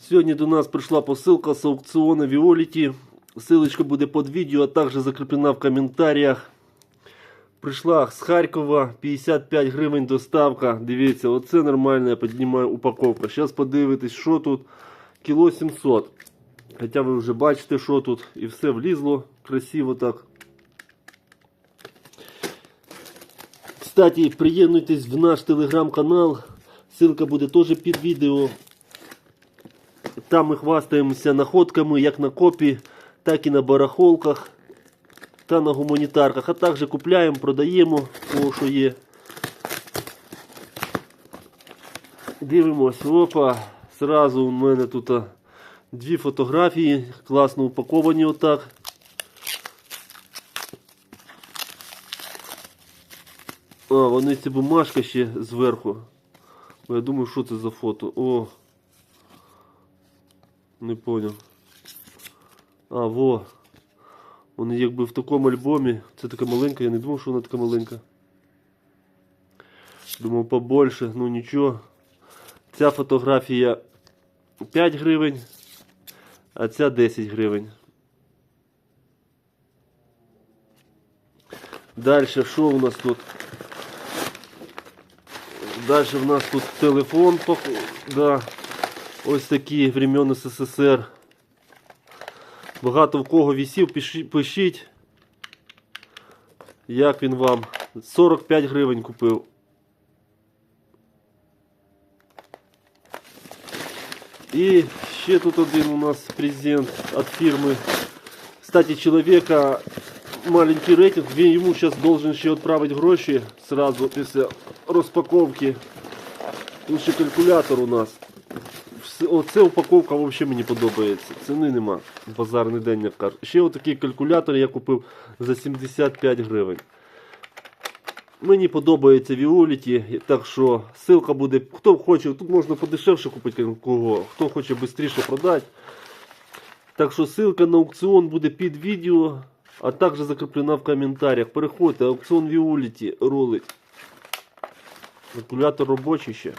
Сьогодні до нас прийшла посилка з аукціону Віоліті. Ссылочка буде під відео, а також закріплена в коментарях. Прийшла з Харкова 55 гривень доставка. Дивіться, оце нормальна, я піднімаю упаковка. Зараз подивитесь, що тут. Кіло 700. Хоча ви вже бачите, що тут. І все влізло красиво так. Кстати, приєднуйтесь в наш телеграм-канал. Ссылка буде теж під відео. Там ми хвастаємося находками як на копі, так і на барахолках та на гуманітарках. А також купляємо, продаємо, кого що є. Дивимось, опа. Зразу у мене тут дві фотографії, класно упаковані отак. А, вони ці бумажка ще зверху. Я думаю, що це за фото. О. Не понял. А, во. Вони якби в такому альбомі. Це така маленька, я не думав, що вона така маленька. Думав побольше, ну нічого. Ця фотографія 5 гривень, а ця 10 гривень. Далі, що у нас тут? Далі в нас тут телефон, да. Ось такі времен СССР. Багато в кого вісів, пишіть. Як він вам? 45 гривень купив. І ще тут один у нас презент від фірми. Кстати, чоловіка маленький рейтинг, він йому зараз должен ще відправити гроші сразу після розпаковки. Ще калькулятор у нас. Оце упаковка взагалі мені подобається. Ціни нема. Базарний день, як кажуть. Ще отакий калькулятор я купив за 75 гривень. Мені подобається Віоліті, так що ссылка буде. Хто хоче, тут можна подешевше купити кого, хто хоче швидше продати. Так що ссылка на аукціон буде під відео, а також закріплена в коментарях. Переходьте, аукціон Віоліті ролить. Калькулятор робочий ще.